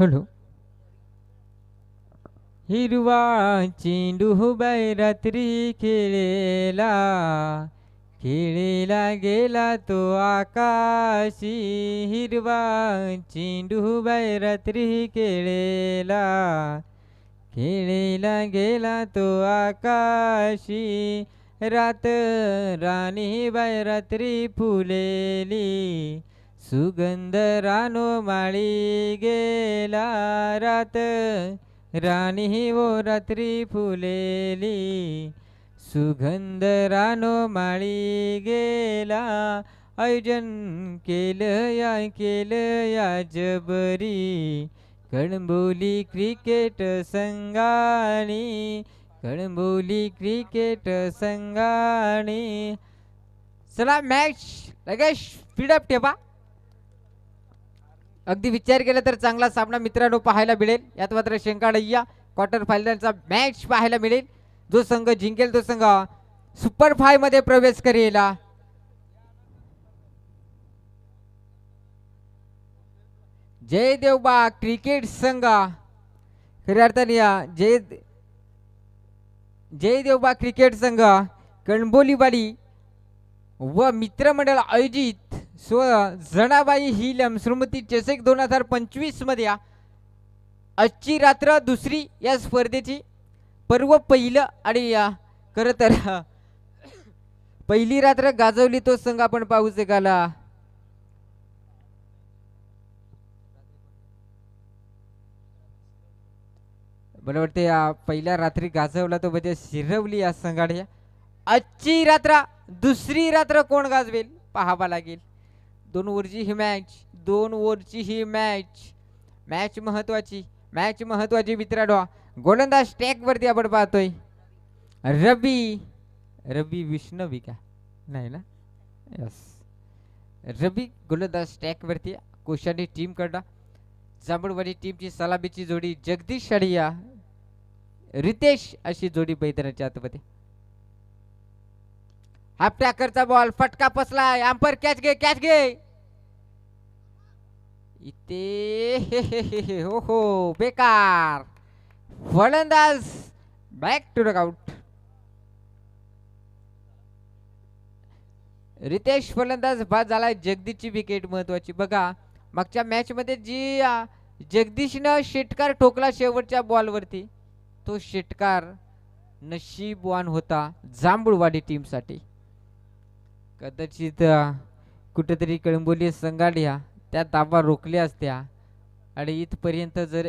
Hello हिरवा चेंडू बाई रात्री खेळेला खेळेला गेला तो आकाशी हिरवा चेंडू बाई रात्री खेळेला खेळेला गेला तो आकाशी रात राणी बाई रात्री फुलेली सुगंध रानो माळी गेला रात. राणी वो रात्री फुलेली. सुगंध रानो माळी गेला. आयोजन केलं या केलं या जबरी. कळंबोली क्रिकेट संघाणी कळंबोली क्रिकेट संघाणी चला मॅच लगेच स्पीडअप ठेवा. अगदी विचार केला तर चांगला सामना मित्रांनो पाहायला मिळेल. यात मात्र शंकाळय्या क्वार्टर फायनलचा मॅच पाहायला मिळेल. जो संघ जिंकेल तो संघ सुपर फायमध्ये प्रवेश करेल. जय देवबा क्रिकेट संघ. खऱ्या अर्थाने जय जय देवबा क्रिकेट संघ कणबोलीवाडी व मित्रमंडळ आयोजित स्व जणाबाई ही श्रीमती चषक दोन हजार पंचवीसमध्ये या. आजची रात्र दुसरी या स्पर्धेची. पर्व पहिलं आणि या खरं तर पहिली रात्र गाजवली तो संघ आपण पाहू शकाला. मला वाटते पहिल्या रात्री गाजवला तो म्हणजे शिरवली या संघाने. आजची रात्र दुसरी रात्र कोण गाजवेल? पाहावा लागेल. दोन ओव्हरची ही मॅच दोन ओव्हरची ही मॅच मॅच महत्वाची मॅच महत्वाची मित्रांनो. गोलंदाज स्टॅक आपण पाहतोय. रवी रवी विष्णवी का? नाही ना? यस रवी गोलंदाज स्टॅक कोशाने टीम कडा जांभूळवाडी टीमची सलामीची जोडी जगदीश अडिया रितेश अशी जोडी मैदानाच्या आतमध्ये. हाफ टॅकरचा बॉल फटका पसलाय अंपर कॅच घे कॅच घे. इथे हे हो हो बेकार. फलंदाज बॅक टू द रितेश फलंदाज बाद झालाय जगदीशची विकेट महत्वाची. बघा मागच्या मॅच मध्ये जी जगदीशनं षटकार ठोकला शेवटच्या बॉलवरती तो षटकार नशीबवान होता जांभूळवाडी टीमसाठी कदाचित कुठेतरी कळंबोली संघाड्या त्या ताबा रोखल्या असत्या. आणि इथपर्यंत जर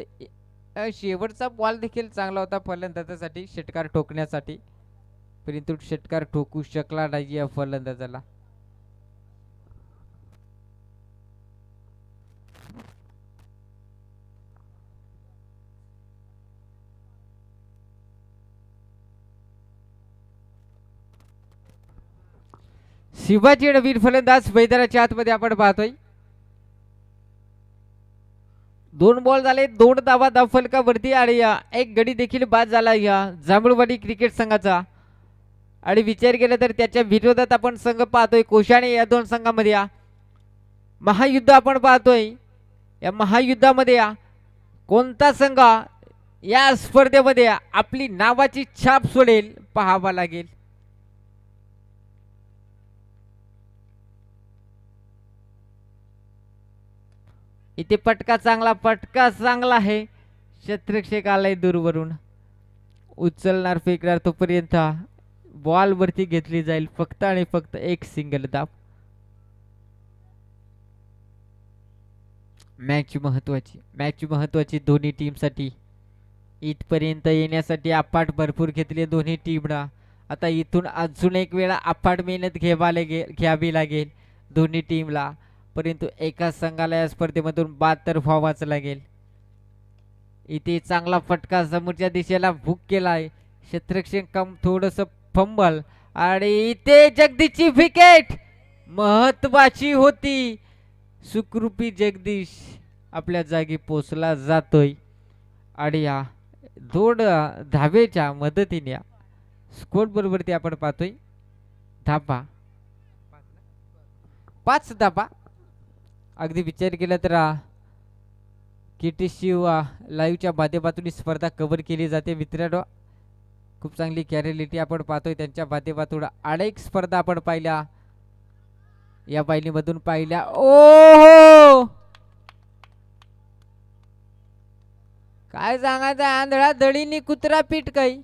शेवटचा बॉल देखील चांगला होता फलंदाजासाठी षटकार ठोकण्यासाठी. परंतु षटकार ठोकू शकला नाही या फलंदाजाला. शिवाजी नवीन फलंदाज मैदानाच्या आतमध्ये आपण पाहतोय. दोन बॉल झाले दोन धावा धाव फलकावरती आणि या एक गडी देखील बाद झाला या जांभूळवाडी क्रिकेट संघाचा. आणि विचार केला तर त्याच्या विरोधात आपण संघ पाहतोय कोशाणे या दोन संघामध्ये या. महायुद्ध आपण पाहतोय या महायुद्धामध्ये या. कोणता संघ या स्पर्धेमध्ये आपली नावाची छाप सोडेल पाहावा लागेल. इथे पटका चांगला पटका चांगला आहे. शत्रक्षक आलाय दूरवरून. उचलणार फेकणार तोपर्यंत बॉल वरती घेतली जाईल. फक्त आणि फक्त एक सिंगल दाब. मॅच महत्वाची. मॅच महत्वाची दोन्ही टीमसाठी इथपर्यंत येण्यासाठी अपाट भरपूर घेतली दोन्ही टीमला आता इथून अजून एक वेळा अफाट मेहनत घ्यावा लागेल घ्यावी लागेल. दोन्ही टीमला परंतु एका संघाला या स्पर्धेमधून बहात्तर व्हावाच लागेल इथे चांगला फटका समोरच्या दिशेला भूक केलाय. शत्रक्षण कम थोडस फंबल आणि इथे जगदीशची विकेट महत्वाची होती. सुखरूपी जगदीश आपल्या जागी पोचला जातोय. आणि या दोन धावेच्या मदतीने स्कोर बरोबर आपण पाहतोय. धाबा पाच धाबा अगदी विचार केला तर के टी सी लाईव्हच्या माध्यमातून ही स्पर्धा कव्हर केली जाते. मित्रांनो खूप चांगली कॅरेलिटी आपण पाहतोय. त्यांच्या माध्यमातून अनेक स्पर्धा आपण पाहिल्या. या बायलीमधून पाहिल्या. ओ काय सांगायचं? आंधळा दळीनी कुत्रा पीठ काही.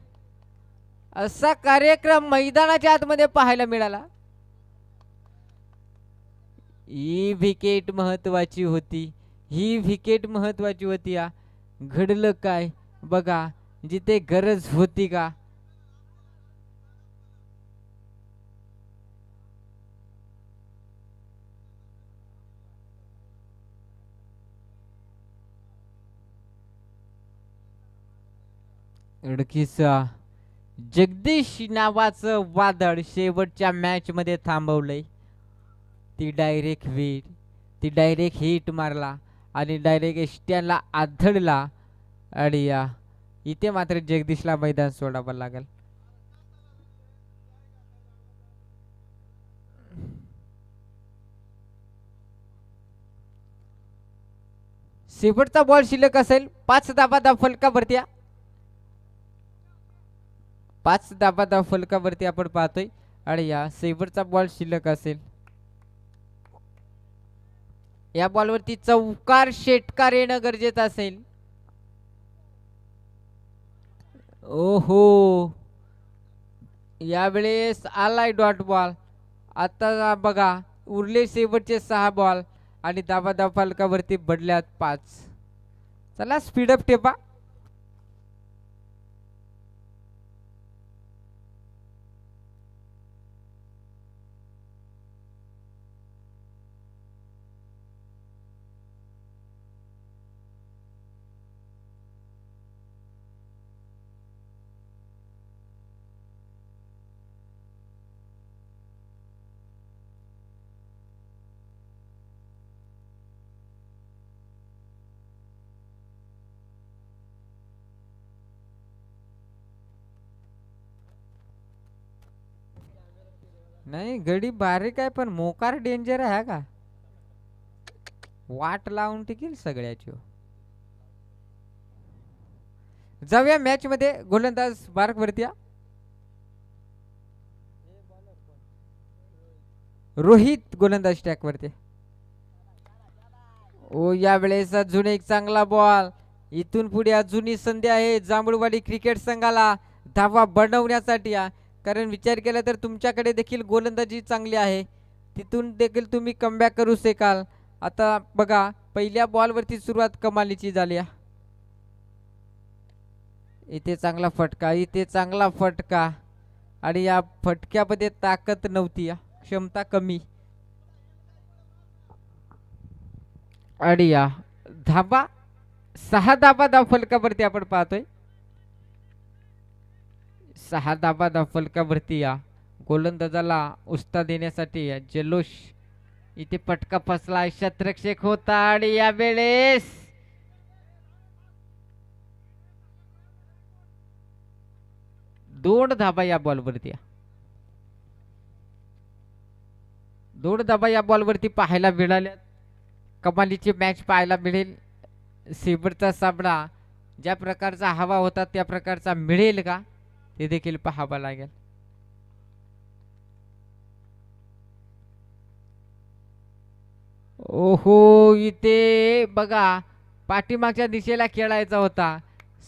असा कार्यक्रम मैदानाच्या आतमध्ये पाहायला मिळाला. ही विकेट महत्त्वाची होती. ही विकेट महत्त्वाची होती या. घडलं काय? बघा जिथे गरज होती का? अडकीचा जगदीश नावाचं वादळ शेवटच्या मॅच मध्ये थांबवलंय. ती डायरेक्ट वीट ती डायरेक्ट हिट मारला आणि डायरेक्ट स्टँडला आधडला आणि या इथे मात्र जगदीशला मैदान सोडावं लागेल. शेवटचा बॉल शिल्लक असेल. पाच दाबा दाब फलकावरती पाच दाबा दाब फलकावरती आपण पाहतोय. आणि या शेवटचा बॉल शिल्लक असेल. या बॉलवरती चौकार षटकार येणं गरजेचं असेल. ओहो. यावेळेस आलाय डॉट बॉल. आता बघा उरले शेवटचे सहा बॉल आणि दाबा दाब फलकावरती पाच. चला स्पीडअप टेपा. नाही गडी बारीक आहे पण मोकार डेंजर आहे का? वाट लावून टिकेल सगळ्याची. जाऊया मॅच मध्ये. गोलंदाज बारक वरतीया रोहित गोलंदाज टॅक वरती. ओ यावेळेस अजून एक चांगला बॉल इथून पुढे अजूनही संधी आहे जांभूळवाडी क्रिकेट संघाला. धावा बनवण्यासाठी या. कारण विचार केला तर तुमच्याकडे देखील गोलंदाजी चांगली आहे. तिथून देखील तुम्ही कमबॅक करू शकाल. आता बघा पहिल्या बॉलवरती सुरुवात कमालीची झाली इथे चांगला फटका इथे चांगला फटका. आणि या फटक्यामध्ये ताकद नव्हती या क्षमता कमी. आणि या धाबा सहा धाबा धाव फलकावरती आपण पाहतोय. सहा धाबा फलकावरती या. गोलंदाजाला उस्ता देण्यासाठी जल्लोष इथे पटका फसला. शत्रक्षक होता आणि या वेळेस दोन धाबा या बॉलवरती या. दोन धाबा या बॉलवरती पाहायला मिळाल्या. कमालीची मॅच पाहायला मिळेल. सिबरचा सामना ज्या प्रकारचा हवा होता त्या प्रकारचा मिळेल का? ते देखील पाहावं लागेल. ओहो इथे बघा पाठीमागच्या दिशेला खेळायचा होता.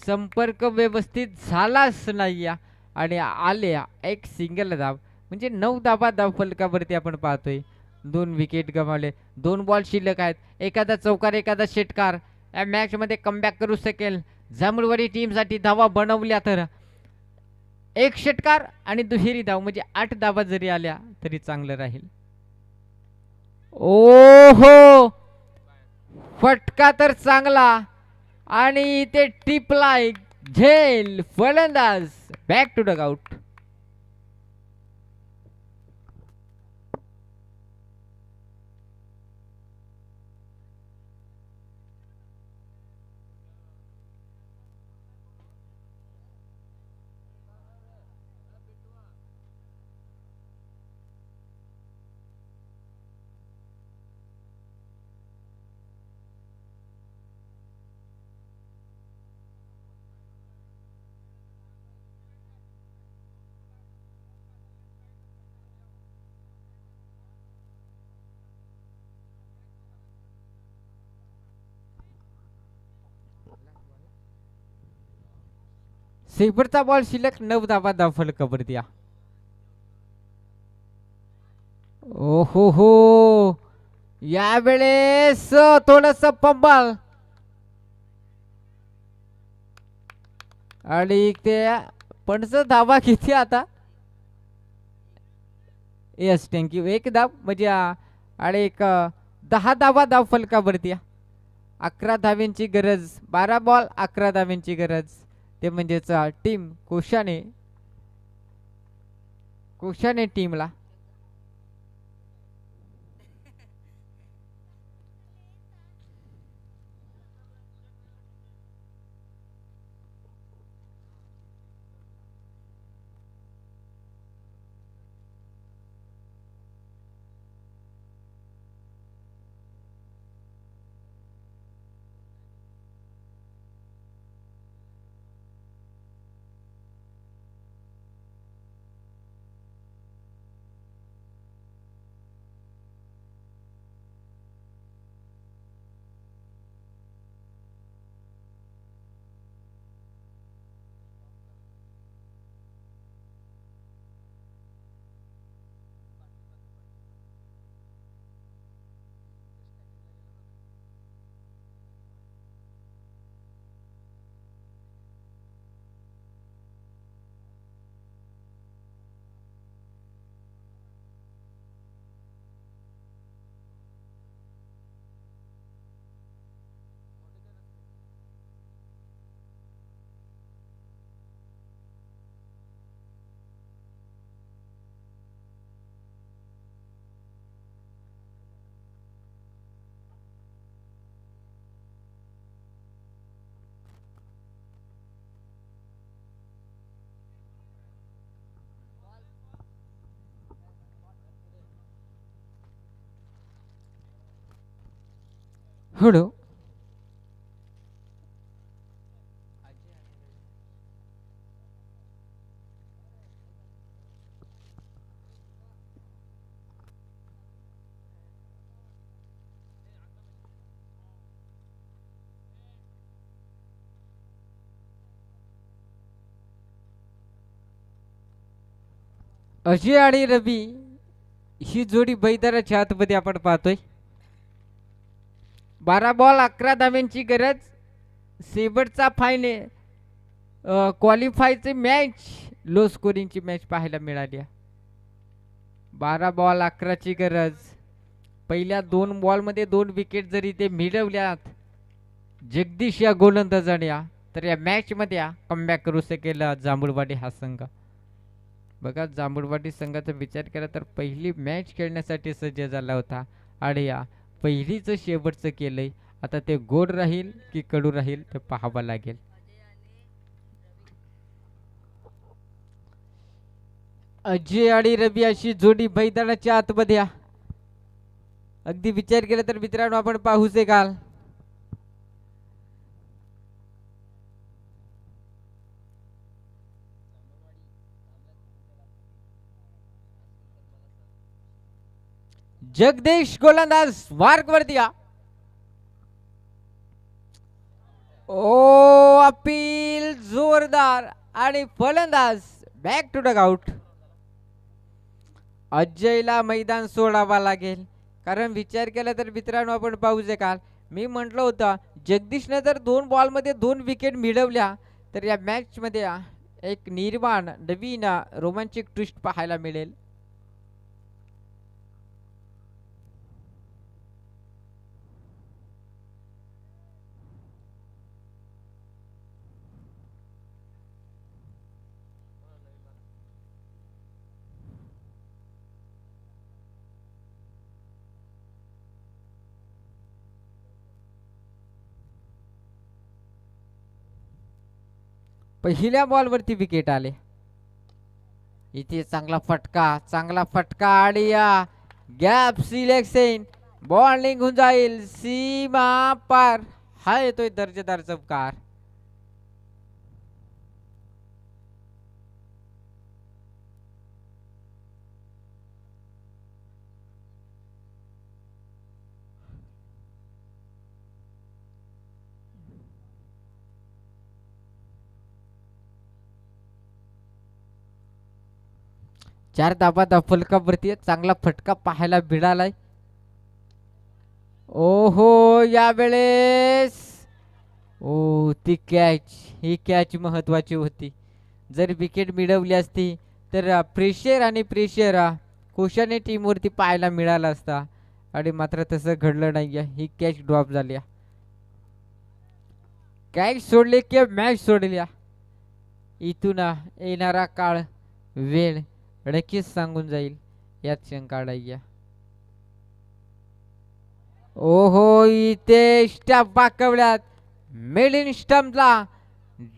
संपर्क व्यवस्थित झालाच नाही आणि आल्या एक सिंगल धाव. म्हणजे नऊ धाबा धाव फलकावरती आपण पाहतोय. दोन विकेट गमावले. दोन बॉल शिल्लक आहेत. एखादा चौकार एखादा षटकार. या मॅचमध्ये कमबॅक करू शकेल. जांभूळवाडी टीमसाठी धावा बनवल्या तर. एक षटकार आणि दुहेरी धाव म्हणजे आठ धावा जरी आल्या तरी चांगलं राहील. ओ हो फटका तर चांगला आणि ते टिपलाय. झेल फलंदाज. बॅक टू डग आउट सेबरचा बॉल शिल्लक नऊ धावा धाव फलकावर द्या ओ हो हो यावेळेस थोडस पंबाल आणि ते पंच धावा किती आता येस थँक्यू एक धाव म्हणजे आणि एक दहा दहा धावा धाव फलकावरती अकरा धाव्यांची गरज बारा बॉल अकरा धाव्यांची गरज ते म्हणजेच टीम कोशाने कोशाने टीमला हो हळू अजय आणि रवी ही जोडी बैदाराच्या आतमध्ये आपण पाहतोय. बारा बॉल अकरा धाव्यांची गरज. शेवटचा फायने क्वालिफायचे मॅच लो स्कोरिंगची मॅच पाहायला मिळाली. बारा बॉल अकराची गरज. पहिल्या दोन बॉलमध्ये दोन विकेट जरी ते मिळवल्यात जगदीश या गोलंदाजाने या, तर या मॅचमध्ये कमबॅक करू शकेल जांभूळवाडी हा संघ. बघा जांभूळवाडी संघाचा विचार केला तर पहिली मॅच खेळण्यासाठी सज्ज झाला होता आणि या पहिलीच शेवटचं केलंय. आता ते गोड राहील की कडू राहील ते पाहावं लागेल. अजय आणि रवी अशी जोडी भैदानाच्या आतमध्ये अगदी विचार केला तर मित्रांनो आपण पाहूच काल. जगदीश गोलंदाज मार्क वरती दिया ओ अपील जोरदार आणि फलंदाज. बॅक टू डग आउट अजयला मैदान सोडावा लागेल. कारण विचार केला तर मित्रांनो आपण पाहू काल. मी म्हटलं होतं जगदीशने जर दोन बॉलमध्ये दोन विकेट मिळवल्या तर या मॅचमध्ये एक निर्माण नवीन रोमांचक ट्विस्ट पाहायला मिळेल. पहिल्या बॉलवरती विकेट आले. इथे चांगला फटका चांगला फटका आणि गॅप सिलेक्शन बॉल निघून जाईल. सीमा पार. हा येतोय दर्जेदार चमकार. चार धाबाचा फलकावरती चांगला फटका पाहायला मिळालाय. ओहो यावेळेस. ओ ती कॅच ही कॅच महत्वाची होती. जर विकेट मिळवली असती तर प्रेशर आणि प्रेशर कोशाने टीमवरती पाहायला मिळाला असता. आणि मात्र तसं घडलं नाही आहे ही कॅच ड्रॉप झाली. आहे. कॅच सोडली की मॅच सोडल्या इथून येणारा काळ वेळ नक्कीच सांगून जाईल. यात शंका नाही ओहो इथे स्टॅप पाकवल्यात. मिलिन स्टम्पला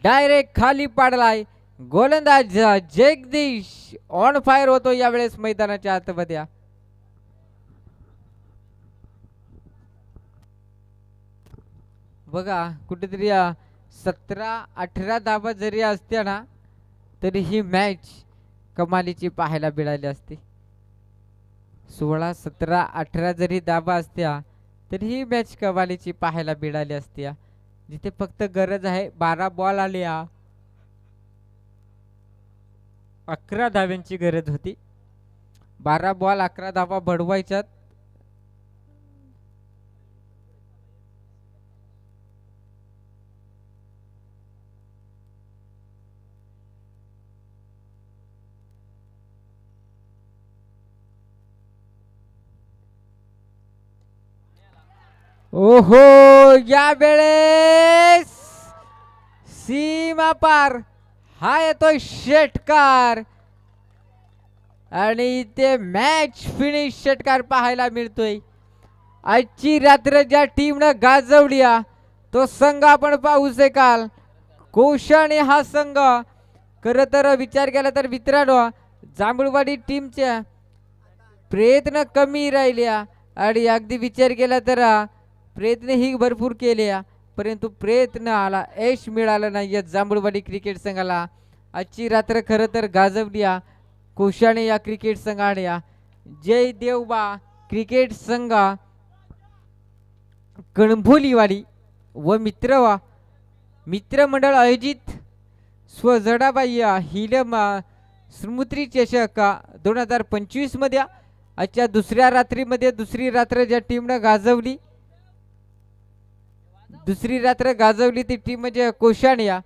डायरेक्ट खाली पाडलाय. गोलंदाज जगदीश ऑन फायर होतो यावेळेस मैदानाच्या आतमध्ये. बघा कुठेतरी सतरा अठरा धाबा जरी असत्या ना तरी ही मॅच कमालीची पाहायला मिळाली असते. सोळा सतरा अठरा जरी दाबा असत्या तरी ही मॅच कमालीची पाहायला मिळाली असत्या. जिथे फक्त गरज आहे बारा बॉल आल्या. अकरा धाव्यांची गरज होती. बारा बॉल अकरा धावा बडवायच्यात ओहो या वेळेस सीमा पार. हा येतोय षटकार. आणि ते मॅच फिनिश षटकार पाहायला मिळतोय. आजची रात्र ज्या टीमनं गाजवली तो संघ आपण पाहू शकाल. कोशाने हा संघ खरं तर विचार केला तर मित्रांनो जांभूळवाडी टीमच्या प्रयत्न कमी राहिल्या आणि अगदी विचार केला तर प्रयत्नही भरपूर केले परंतु प्रयत्न आला यश मिळालं नाही या जांभूळवाडी क्रिकेट संघाला आजची रात्र खरं तर गाजवल्या कोशाने या क्रिकेट संघाने आ. जय देवबा क्रिकेट संघा कणभोलीवाडी व मित्रवा मित्रमंडळ आयोजित स्वजडाबाई हिलमा स्मृती चषक दोन हजार पंचवीसमध्ये आजच्या दुसऱ्या रात्रीमध्ये दुसरी रात्र ज्या टीमनं गाजवली दुसरी रात्र गाजवली ती टीम म्हणजे कोशाणिया